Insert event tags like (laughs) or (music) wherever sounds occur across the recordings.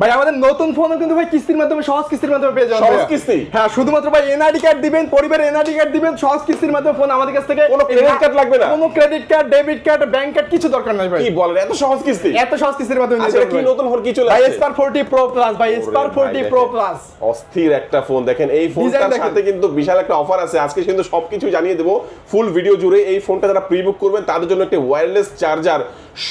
ভাই আমাদের নতুন ফোনও কিন্তু ভাই কিস্তির মাধ্যমে সহজ কিস্তির মাধ্যমে পেয়ে যাবেন সহজ কিস্তি? হ্যাঁ শুধুমাত্র ভাই এনআইডি কার্ড দিবেন পরিবারের এনআইডি কার্ড দিবেন সহজ কিস্তির মাধ্যমে ফোন আমাদের কাছ থেকে কোনো credit card লাগবে না? কোনো credit card debit card bank card কিছু দরকার নাই ভাই। কি বলেন এত সহজ কিস্তি? এত সহজ কিস্তির মাধ্যমে নিতে আচ্ছা কি নতুন ফোন কি চলে ভাই আসছে? এসপার 40 প্রো প্লাস ভাই এসপার 40 প্রো প্লাস অস্থির একটা ফোন দেখেন এই ফোনটার। সাথে কিন্তু বিশাল একটা অফার আছে। আজকে কিন্তু সবকিছু জানিয়ে দেবো ফুল ভিডিও জুড়ে এই ফোনটা যারা প্রি বুক করবেন তাদের জন্য একটা ওয়্যারলেস চার্জার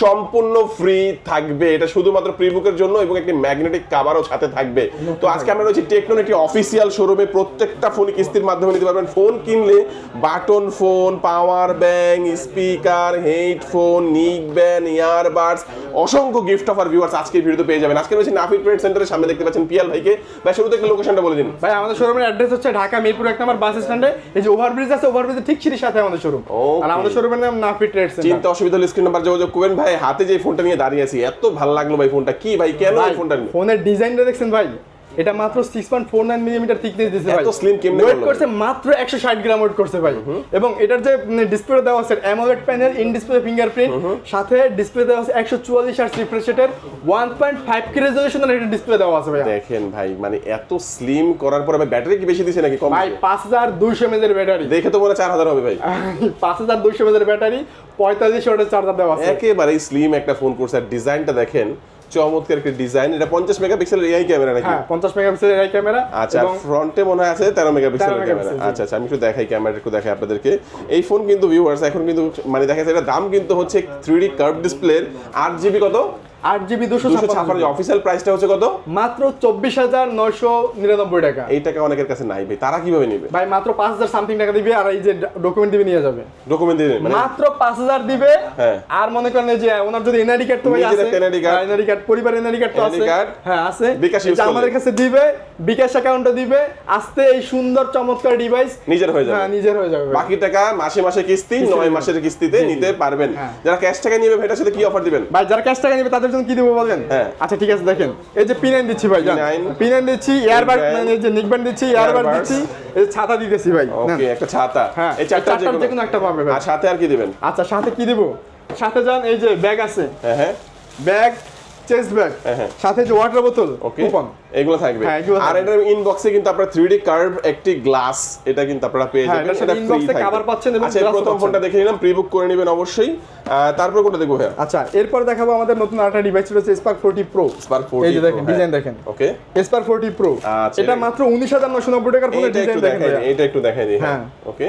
সম্পূর্ণ ফ্রি থাকবে। এটা শুধুমাত্র প্রি বুকের জন্য এবং একটি ম্যাগনেটিক কাভারও সাথে থাকবে। তো আজকে আমরা রয়েছি টেকনোর একটি অফিসিয়াল শোরুমে প্রত্যেকটা ফোন কিস্তির মাধ্যমে নিতে পারবেন ফোন কিনলে button phone power bank speaker headphone neck band earbuds অসংখ্য গিফট অফার ভিউয়ার্স আজকের ভিডিওতে পেয়ে যাবেন। আজকে রয়েছে নাফিড ট্রেড সেন্টারের সামনে দেখতে পাচ্ছেন পিয়াল ভাইকে। ভাই শুরুতে একটু লোকেশনটা বলে দিন। ভাই আমাদের শোরুমের অ্যাড্রেস হচ্ছে ঢাকা মিরপুর এক নম্বর বাস স্ট্যান্ডে এই যে ওভারব্রিজ আছে ওভারব্রিজের ঠিক সিঁড়ির সাথে আমাদের শোরুম. আর আমাদের শোরুমের নাম নাফি ট্রেড সেন্টার চিন্তা অসুবিধা হলে স্ক্রিন নাম্বার যোগাযোগ করবেন ভাই হাতে যে ফোনটা নিয়ে দাঁড়িয়ে আছি এত ভালো লাগল ভাই ফোনটা কি ভাই কেন ফোনটা ফোনের ডিজাইনটা দেখছেন ভাই? এটা মাত্র 6.49 মিলিমিটার থিকনেস দিয়েছে ভাই এত slim কেমনে ওয়েট করছে মাত্র 160 গ্রাম ওয়েট করছে ভাই। এবং এটার যে ডিসপ্লে দেওয়া আছে AMOLED panel in display fingerprint সাথে ডিসপ্লে দেওয়া আছে 144 হার্টজ রিফ্রেশ রেটের 1.5 কে রেজোলিউশনের একটা ডিসপ্লে দেওয়া আছে ভাই দেখেন ভাই মানে এত স্লিম করার পরে ভাই ব্যাটারি কি বেশি দিছে নাকি কম ভাই দিছে? 5200 mAh এর ব্যাটারি দেখে তো মনে হয় চার হাজার হবে ভাই। (laughs) 5200 mAh এর ব্যাটারি 45 ওয়াটের চার্জার দেওয়া আছে। একেবারে স্লিম একটা ফোন করছে। আর ডিজাইনটা দেখেন চমৎকার একটা ডিজাইন এটা পঞ্চাশ মেগাপিক্সেলের এআই ক্যামেরা নাকি? হ্যাঁ 50 মেগাপিক্সেলের এই ক্যামেরা আচ্ছা ফ্রন্টে মনে হয় আছে তেরো মেগাপিক্সেলের 13 ক্যামেরা আচ্ছা আচ্ছা আমি একটু দেখাই ক্যামেরা একটু দেখাই আপনাদেরকে। এই ফোন কিন্তু ভিউয়ার্স এখন কিন্তু মানে দেখা যাচ্ছে এটা দাম কিন্তু হচ্ছে থ্রি ডি কার্ভ ডিসপ্লে আট জিবি কত? আট জিবি দুশো ছাপ্পান্ন অফিসিয়াল প্রাইসটা হচ্ছে কত? মাত্র চব্বিশ হাজার নয়শো নিরানব্বই টাকা। এই টাকা অনেকের কাছে নাই ভাই। তারা কীভাবে নেবে? ভাই মাত্র পাঁচ হাজার সামথিং টাকা দিবে আর এই যে ডকুমেন্ট দিবে নিয়ে যাবে। ডকুমেন্ট দিয়ে মানে মাত্র পাঁচ হাজার দিবে। হ্যাঁ। আর মনে করেন যে ওনার যদি এনআইডি কার্ড তো ভাই আছে একটা NID এনআইডি কার্ড পরিবার এনআইডি কার্ড তো আছে। হ্যাঁ আছে। বিকাশ। আমাদের কাছে দিবে বিকাশ অ্যাকাউন্টে দিবে। আসতে এই সুন্দর চমৎকার ডিভাইস নিজের হয়ে যাবে। হ্যাঁ নিজের হয়ে যাবে বাকি টাকা মাসে মাসে কিস্তি নয় মাসের কিস্তিতে নিতে পারবেন। হ্যাঁ। যারা ক্যাশ টাকা নিবে ভাই এটার সাথে কি অফার দিবেন? ভাই যারা ক্যাশ টাকা নেবে তাদের জন্য কি দেবো বলেন? হ্যাঁ। আচ্ছা ঠিক আছে দেখেন। এই যে পিনাইন দিচ্ছি ভাই পিনাইন দিচ্ছি এয়ারবার্ড মানে এই যে নিকব্যান্ড দিচ্ছি এয়ারবার্ড দিচ্ছি এই যে ছাতা দিতেছি ভাই ওকে একটা ছাতা। হ্যাঁ এই চারটা যে কোনো একটা পাবে ভাই। আর সাথে আর কি দিবেন? আচ্ছা সাথে কি দিব? সাথে যান এই যে ব্যাগ আছে। হ্যাঁ হ্যাঁ। ব্যাগ চেস্ট ব্যাগ হ্যাঁ। সাথে যে ওয়াটার বোতল ওকে এগুলো থাকবে। হ্যাঁ, আর। এটার ইনবক্সে কিন্তু আপনারা 3D কার্ভ একটি গ্লাস এটা কিন্তু আপনারা পেয়ে হ্যাঁ, যাবেন এটা ফ্রি cover পাচ্ছেন এবং আচ্ছা প্রথম ফোনটা দেখে নিলাম প্রি বুক করে নেবেন অবশ্যই। তারপর কোনটা দেখব হ্যাঁ আচ্ছা এরপর দেখাবো আমাদের নতুন আরেকটা ডিভাইস রয়েছে স্পার্ক 40 প্রো স্পার্ক 40 এই যে দেখেন ডিজাইন দেখেন। ওকে স্পার্ক 40 প্রো এটা মাত্র 19990 টাকার ফোনের ডিজাইন দেখেন। এটা একটু দেখাই দিই হ্যাঁ। ওকে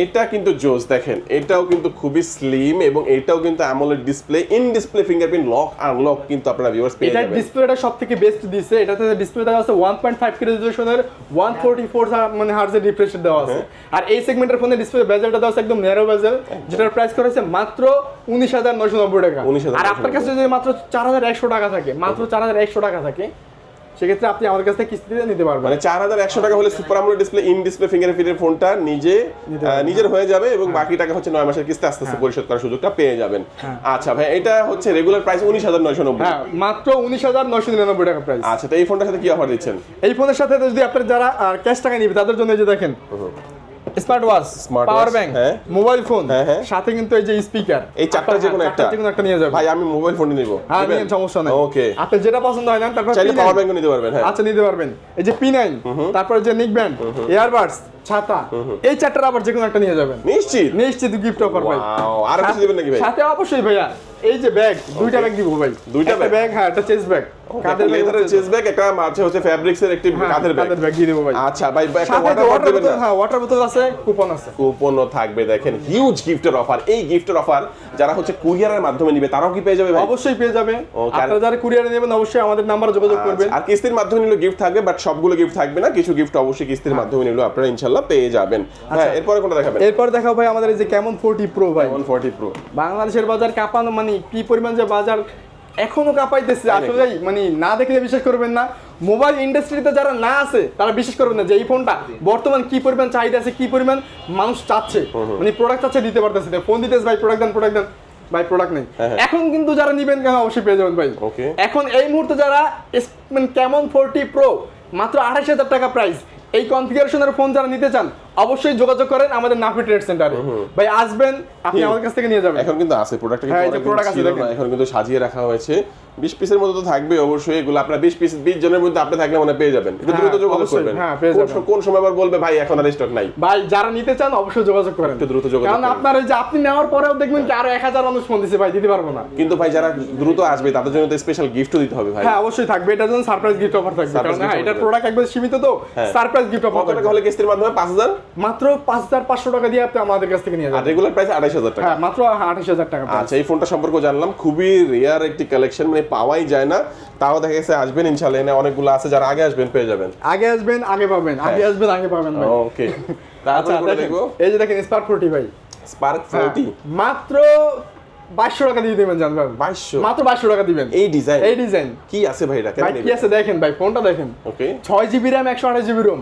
এটা কিন্তু জোস দেখেন। এটাও কিন্তু খুবই স্লিম এবং এটাও কিন্তু AMOLED display in display fingerprint lock unlock কিন্তু আপনারা ভিউয়ার্স পেয়ে যাবেন। এটা ডিসপ্লেটা সবথেকে বেস্ট দিছে। এটাতে ডিসপ্লে দেওয়া আছে 1.5 কে রেজোলিউশনের 144 মানে হার্জের রিফ্রেশ দেওয়া আছে। হ্যাঁ। আর এই সেগমেন্টের ফোনে ডিসপ্লে বেজেলটা দেওয়া আছে একদম ন্যারো বেজেল যেটার প্রাইস করা হয়েছে মাত্র 19990 টাকা। 19,990 আর আপনার কাছে যদি মাত্র 4100 টাকা থাকে মাত্র 4100 টাকা থাকে সেক্ষেত্রে আপনি আমাদের কাছ থেকে কিস্তিতে নিতে পারবেন। মানে চার হাজার একশো টাকা হলে super AMOLED display in display ফিঙ্গারপ্রিন্টের ফোনটা নিজে নিজের হয়ে যাবে এবং বাকি টাকা হচ্ছে নয় মাসের কিস্তি আস্তে আস্তে পরিশোধ করার সুযোগটা পেয়ে যাবেন। আচ্ছা ভাই এটা হচ্ছে রেগুলার প্রাইস উনিশ হাজার নয়শো নব্বই। হ্যাঁ মাত্র 19999 টাকা প্রাইস আচ্ছা তো এই ফোনটার সাথে কি অফার দিচ্ছেন? এই ফোনের সাথে যদি আপনার যারা ক্যাশ টাকা নিবে তাদের জন্য যে দেখেন smart watch Smart power bank হ্যাঁ। মোবাইল ফোন হ্যাঁ, হ্যাঁ। সাথে কিন্তু এই যে স্পিকার এই চারটার যে কোনো একটা। যে কোনো একটা নিয়ে যাবে ভাই আমি মোবাইল ফোন নিব। হ্যাঁ নিয়ে সমস্যা নাই। ওকে আপনি যেটা পছন্দ হয় না তারপর চাইলে পাওয়ার ব্যাংকও নিতে পারবেন হ্যাঁ। আচ্ছা নিতে পারবেন। এই যে পি নাইন তারপরে যে নিক ব্যান্ড ইয়ারবাডস ছাতা এই চারটার আবার যে কোনো একটা নিয়ে যাবেন। নিশ্চিত। নিশ্চিত গিফট অফার ভাই। আর কিছু দিবেন নাকি ভাই? সাথে অবশ্যই ভাইয়া। এই যে ব্যাগ দুইটা ব্যাগ দিব ভাই। দুইটা ব্যাগ হ্যাঁ একটা চেস্ট ব্যাগ কাঁধের ব্যাগ লেদারের চেস্ট ব্যাগ একটা হচ্ছে ফ্যাব্রিক্সের একটি কাঁধের ব্যাগ ব্যাগ দিয়ে দেবো ভাই। আচ্ছা ভাই একটা ওয়াটার বোতল হ্যাঁ ওয়াটার বোতল আছে কুপন আছে। কুপনও থাকবে দেখেন হিউজ গিফটের অফার এই গিফটের অফার যারা হচ্ছে কুরিয়ারের মাধ্যমে নিবে তারাও কি পেয়ে যাবে ভাই? অবশ্যই পেয়ে যাবে। আপনারা যারা কুরিয়ারে নেবেন অবশ্যই আমাদের নাম্বারে যোগাযোগ করবেন। আচ্ছা, আর কিস্তির মাধ্যমে নিলে গিফট থাকবে বাট সবগুলো গিফট থাকবে না। কিছু গিফট অবশ্যই কিস্তির মাধ্যমে নিলে আপনারা ইনশাল্লাহ পেয়ে যাবেন। হ্যাঁ এরপরে কোনটা দেখাবেন? এরপর দেখাও ভাই আমাদের এই যে কেমন ফোরটি প্রো ভাই। ওয়ান ফোর্টি প্রো বাংলাদেশের বাজার কাঁপানো মানে কি পরিমাণ যে বাজার এখনও কাঁপাইতেছে। আসলে মানে না দেখলে বিশ্বাস করবেন না। মোবাইল ইন্ডাস্ট্রিতে যারা না আছে তারা বিশ্বাস করবেন না যে এই ফোনটা বর্তমান কি পরিমাণ চাহিদা আছে কি পরিমাণ মানুষ চাচ্ছে। মানে প্রোডাক্ট চাচ্ছে দিতে পারতেছে ফোন দিতেছে ভাই প্রোডাক্ট দেন প্রোডাক্ট দেন। ভাই প্রোডাক্ট নেই। হ্যাঁ, হ্যাঁ। এখন কিন্তু যারা নিবেন কেন অবশ্যই পেয়ে যাবেন ভাই। এখন এই মুহূর্তে যারা কেমন ফোরটি প্রো মাত্র আঠাশ হাজার টাকা প্রাইস এই কনফিগারেশনের ফোন যারা নিতে চান অবশ্যই যোগাযোগ করেন আমাদের নাফি ট্রেড সেন্টারে। ভাই আসবেন আপনি আমাদের কাছ থেকে নিয়ে যাবেন। এখন কিন্তু আছে প্রোডাক্টটা হ্যাঁ, কিন্তু এই যে অনেকদিন product আছে দেখেন। এখন কিন্তু সাজিয়ে রাখা হয়েছে। বিশ পিসের মতো তো থাকবে অবশ্যই এগুলো আপনার বিশ পিস বিশ জনের মধ্যে আপনি থাকলে মনে পেয়ে যাবেন। একটু হ্যাঁ, দ্রুত যোগাযোগ করবেন। হ্যাঁ, পেয়ে কোন যাবেন। কোন সময় আবার বলবে ভাই এখন আর স্টক নাই ভাই যারা নিতে চান অবশ্যই যোগাযোগ করেন। একটু দ্রুত যোগাযোগ কারণ আপনার এই যে আপনি নেওয়ার পরেও দেখবেন কি আরও এক হাজার মানুষ ফোন দিছে ভাই দিতে পারব না। কিন্তু ভাই যারা দ্রুত আসবে তাদের জন্য তো স্পেশাল গিফটও দিতে হবে ভাই। হ্যাঁ অবশ্যই থাকবে। এটার জন্য সারপ্রাইজ গিফট অফার থাকবে। কারণ হ্যাঁ এটার প্রোডাক্ট একবার সীমিত তো হ্যাঁ। সারপ্রাইজ গিফট কত অফার টাকা হলে কিস্তির মাধ্যমে? পাঁচ হাজার? মাত্র পাঁচ হাজার পাঁচশো টাকা দিয়ে আপনি আমাদের কাছ থেকে নিয়ে যাবেন। রেগুলার প্রাইস আড়াইশ হাজার টাকা। হ্যাঁ মাত্র আঠাশ হাজার টাকা। আচ্ছা এই ফোনটা সম্পর্কে জানলাম খুবই রেয়ার একটি কালেকশন মানে পাওয়াই যায় না। তাও দেখা গেছে আসবেন ইনশাল্লাহ এনে অনেকগুলো আছে যারা আগে আসবেন পেয়ে যাবেন। আগে আসবেন আগে পাবেন। আগে আসবেন আগে পাবেন ওকে আচ্ছা তারপরে কোনটা এই যে দেখেন স্পার্ক ফোরটি ভাই। স্পার্ক হ্যাঁ, ফোরটি মাত্র বাইশশো টাকা দিয়ে দেবেন জানবেন 2200? মাত্র বাইশশো টাকা দিবেন। এই ডিজাইন এই ডিজাইন কি আছে ভাই এটা? ভাই কি আছে দেখেন ভাই ফোনটা দেখেন। ওকে ছয় জিবি র্যাম একশো আঠাশ জিবি রোম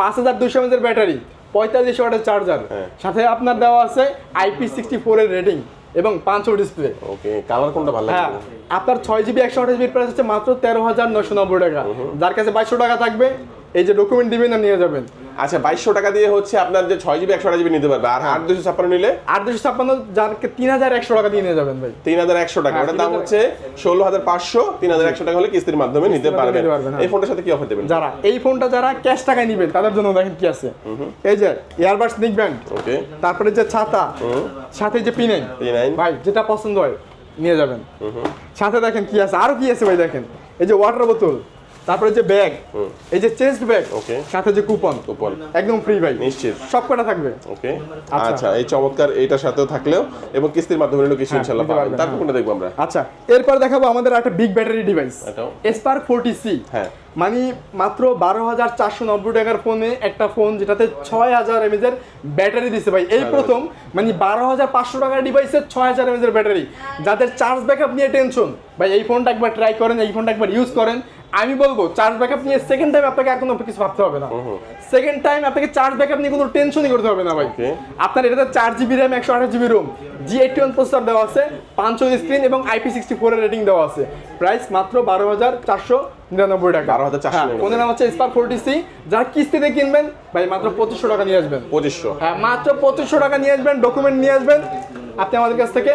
পাঁচ হাজার দুশো এমএর ব্যাটারি পঁয়তাল্লিশ ওয়াটের চার্জার হ্যাঁ। সাথে আপনার দেওয়া আছে আইপি সিক্সটি ফোরের রেটিং এবং পাঁচ ডিসপ্লে ওকে কালার কোনটা ভালো হ্যাঁ আপনার ছয় জিবি একশো আঠাশ জিবির প্রাইস হচ্ছে মাত্র তেরো হাজার নশো নব্বই টাকা। যার কাছে বাইশশো টাকা থাকবে এই যে ডকুমেন্ট দিবেন আর নিয়ে যাবেন। আচ্ছা বাইশশো টাকা দিয়ে হচ্ছে আপনার যে ছয় জিবি একশো জিবি নিতে পারবে। আর আট দুশো ছাপ্পান্ন নিলে? আর দুশো ছাপ্পান্ন যারকে তিন হাজার একশো টাকা দিয়ে নিয়ে যাবেন ভাই। তিন হাজার একশো টাকা। হ্যাঁ, ওটার দাম হচ্ছে ষোলো হাজার পাঁচশো। তিন হাজার একশো টাকা হলে কিস্তির মাধ্যমে নিতে পারবেন। পারবেন, হ্যাঁ। এই ফোনটার সাথে কি অফার দেবেন? যারা এই ফোনটা যারা ক্যাশ টাকায় নিবেন তাদের জন্য দেখেন কি আছে। এই যে ইয়ারবাডস নিক ব্যান্ড ওকে তারপরে যে ছাতা। সাথে যে পিনেন P9 ভাই যেটা পছন্দ হয় নিয়ে যাবেন। সাথে দেখেন কি আছে। আরও কি আছে ভাই দেখেন। এই যে ওয়াটার বোতল তারপরে যে ব্যাগ এই যে চেস্ট ব্যাগ Okay. সাথে যে কুপন কুপন। একদম ফ্রি ভাই। নিশ্চিত। সব কটা থাকবে। ওকে। আচ্ছা। আচ্ছা এই চমৎকার এইটার সাথেও থাকলেও এবং কিস্তির মাধ্যমে নিলেও কিছু হ্যাঁ, ইনশাল্লাহ নিতে পাবেন। তারপর হ্যাঁ। কোনটা দেখব আমরা? আচ্ছা এরপর দেখাবো আমাদের একটা বিগ ব্যাটারি ডিভাইস এটাও? স্পার্ক ফোরটি সি হ্যাঁ। মানে মাত্র বারো হাজার চারশো নব্বই টাকার ফোনে একটা ফোন যেটাতে ছয় হাজার এমএজ এর ব্যাটারি দিছে ভাই। এই প্রথম মানে বারো হাজার পাঁচশো টাকার ডিভাইসের ছয় হাজার এমএজ এর ব্যাটারি যাদের চার্জ ব্যাকআপ নিয়ে টেনশন ভাই এই ফোনটা একবার ট্রাই করেন এই ফোনটা একবার ইউজ করেন। আমি বলব চার্জ ব্যাকআপ নিয়ে সেকেন্ড টাইম আপনাকে আর কোনো কিছু ভাবতে হবে না। সেকেন্ড টাইম আপনাকে চার্জ ব্যাকআপ নিয়ে কোনো টেনশনই করতে হবে না ভাই। আপনার এটাতে চার জিবি র্যাম একশো আঠাশ GB ROM G eighty one processor দেওয়া আছে পাঁচ স্ক্রিন এবং আইপি সিক্সটি ফোরের রেটিং দেওয়া আছে। প্রাইস মাত্র বারো হাজার চারশো নিরানব্বই টাকা। 12,499 হ্যাঁ, ফোনের নাম হচ্ছে স্পার ফোরটি সি যারা কিস্তিতে কিনবেন ভাই মাত্র পঁচিশশো টাকা নিয়ে আসবেন। পঁচিশশো। হ্যাঁ মাত্র পঁচিশশো টাকা নিয়ে আসবেন ডকুমেন্ট নিয়ে আসবেন। আপনি আমাদের কাছ থেকে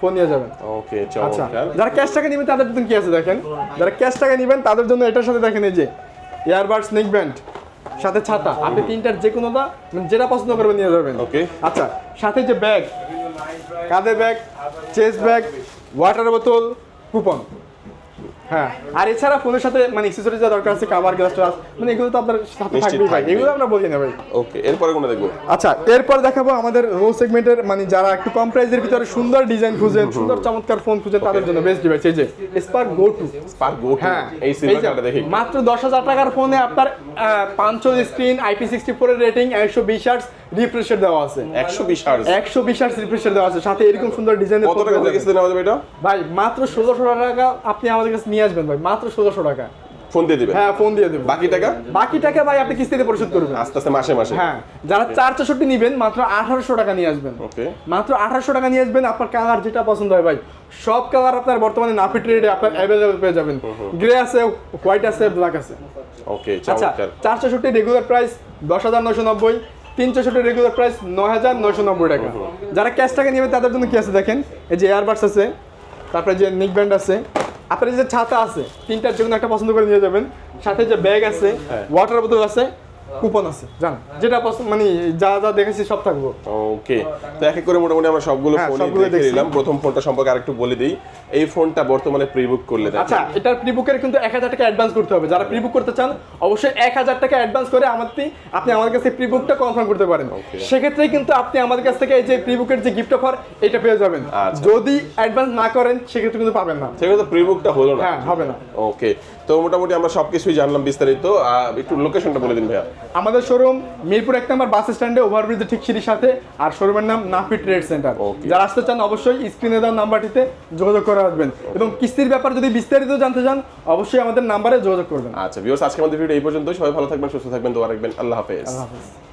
ফোন নিয়ে যাবেন। ওকে আচ্ছা যারা ক্যাশ টাকা নেবেন তাদের জন্য কি আছে দেখেন? যারা ক্যাশ টাকা নেবেন তাদের জন্য এটার সাথে দেখেন এই যে এয়ারবাড স্নেক ব্যান্ড সাথে ছাতা। আপনি তিনটার যে কোনোটা মানে যেটা পছন্দ করবেন নিয়ে যাবেন। ওকে আচ্ছা সাথে যে ব্যাগ কাঁধে ব্যাগ চেস্ট ব্যাগ ওয়াটার বোতল কুপন হ্যাঁ। আর এছাড়া ফোনের সাথে মানে অ্যাক্সেসরি যা দরকার আছে কাভার গ্লাস টাস মানে এগুলো তো আপনার সাথে থাকবেই ভাই। এগুলো আমরা বলি না ভাই। ওকে এরপরে কোনটা দেখব? আচ্ছা এরপর দেখাবো আমাদের লো সেগমেন্টের মানে যারা একটু কম প্রাইসের ভিতরে সুন্দর ডিজাইন খুঁজেন সুন্দর চমৎকার ফোন খুঁজেন তাদের জন্য বেস্ট ডিভাইস এই যে spark go two spark go হ্যাঁ। এই কালারটা দেখি। মাত্র দশ হাজার টাকার ফোনে আপনার পাঁচশো screen IP sixty four rating একশো বিশ রিফ্রেশার দেওয়া আছে। একশো বিশ হার্জ। একশো বিশ আর্টস রিফ্রেশার দেওয়া আছে। সাথে এরকম সুন্দর ডিজাইনের কত টাকা হলে কিস্তিতে নেওয়া যাবে এটা? ভাই মাত্র ষোলোশো টাকা আপনি আমাদের কাছে নিয়ে আসবেন ভাই মাত্র ষোলোশো টাকা। ফোন দিয়ে দিবেন? হ্যাঁ ফোন দিয়ে বাকি টাকা? বাকি টাকা ভাই আপনি কিস্তিতে পরিশোধ করবেন। আস্তে আস্তে মাসে মাসে। হ্যাঁ যারা চার চৌষট্টি নিবেন মাত্র আঠারোশো টাকা নিয়ে আসবেন। ওকে মাত্র আঠারোশো টাকা নিয়ে আসবেন আপনার কালার যেটা পছন্দ হয় ভাই। সব কালার আপনার বর্তমানে নাফি ট্রেডে আপনার অ্যাভেলেবল পেয়ে যাবেন। গ্রে আছে হোয়াইট আছে ব্ল্যাক আছে। ওকে আচ্ছা চার চৌষট্টি রেগুলার প্রাইস দশ হাজার নশো নব্বই। তিন চৌষট্টি রেগুলার প্রাইস নয় হাজার নয়শো নব্বই টাকা। যারা ক্যাশ টাকা নেবে তাদের জন্য কি আছে দেখেন? এই যে এয়ারবাডস আছে তারপরে যে নিক ব্যান্ড আছে আপনার যে ছাতা আছে তিনটার জন্য একটা পছন্দ করে নিয়ে যাবেন। সাথে যে ব্যাগ আছে হ্যাঁ। ওয়াটার বোতল আছে কুপন আছে জান। যেটা পছন্দ মানে যা যা দেখেছি সব থাকব। ওকে তো এক এক করে মোটামুটি আমরা সবগুলো হ্যাঁ, ফোন দেখে নিলাম। প্রথম ফোনটা সম্পর্কে আরেকটু বলে দিই। এই ফোনটা বর্তমানে প্রি বুক করলে আচ্ছা এটার প্রিবুকের কিন্তু এক হাজার টাকা অ্যাডভান্স করতে হবে। যারা প্রিবুক করতে চান অবশ্যই এক হাজার টাকা অ্যাডভান্স করে আমাদের আপনি আমাদের কাছে প্রিবুকটা কনফার্ম করতে পারেন। সেক্ষেত্রে কিন্তু আপনি আমাদের কাছ থেকে এই যে প্রিবুকের যে গিফট অফার এটা পেয়ে যাবেন। আচ্ছা। যদি অ্যাডভান্স না করেন সেক্ষেত্রে কিন্তু পাবেন না। সেক্ষেত্রে প্রি বুকটা হলো না। হ্যাঁ হবে না। ওকে তো মোটামুটি আমরা সবকিছুই জানলাম বিস্তারিত। একটু লোকেশনটা বলে দিন ভাইয়া। আমাদের শোরুম মিরপুর এক নম্বর বাস স্ট্যান্ডে ওভারব্রিজের ঠিক সিঁড়ির সাথে আর শোরুমের নাম নাফি ট্রেড সেন্টার। যারা আসতে চান অবশ্যই স্ক্রিনে দেওয়া নাম্বারটিতে যোগাযোগ করে আসবেন। এবং কিস্তির ব্যাপার যদি বিস্তারিত জানতে চান অবশ্যই আমাদের নাম্বারে যোগাযোগ করবেন। আচ্ছা ভিউয়ার্স আজকে আমাদের ভিডিও এই পর্যন্ত সবাই ভালো থাকবেন সুস্থ থাকবেন দোয়া রাখবেন। আল্লাহ হাফেজ। আল্লাহ হাফেজ।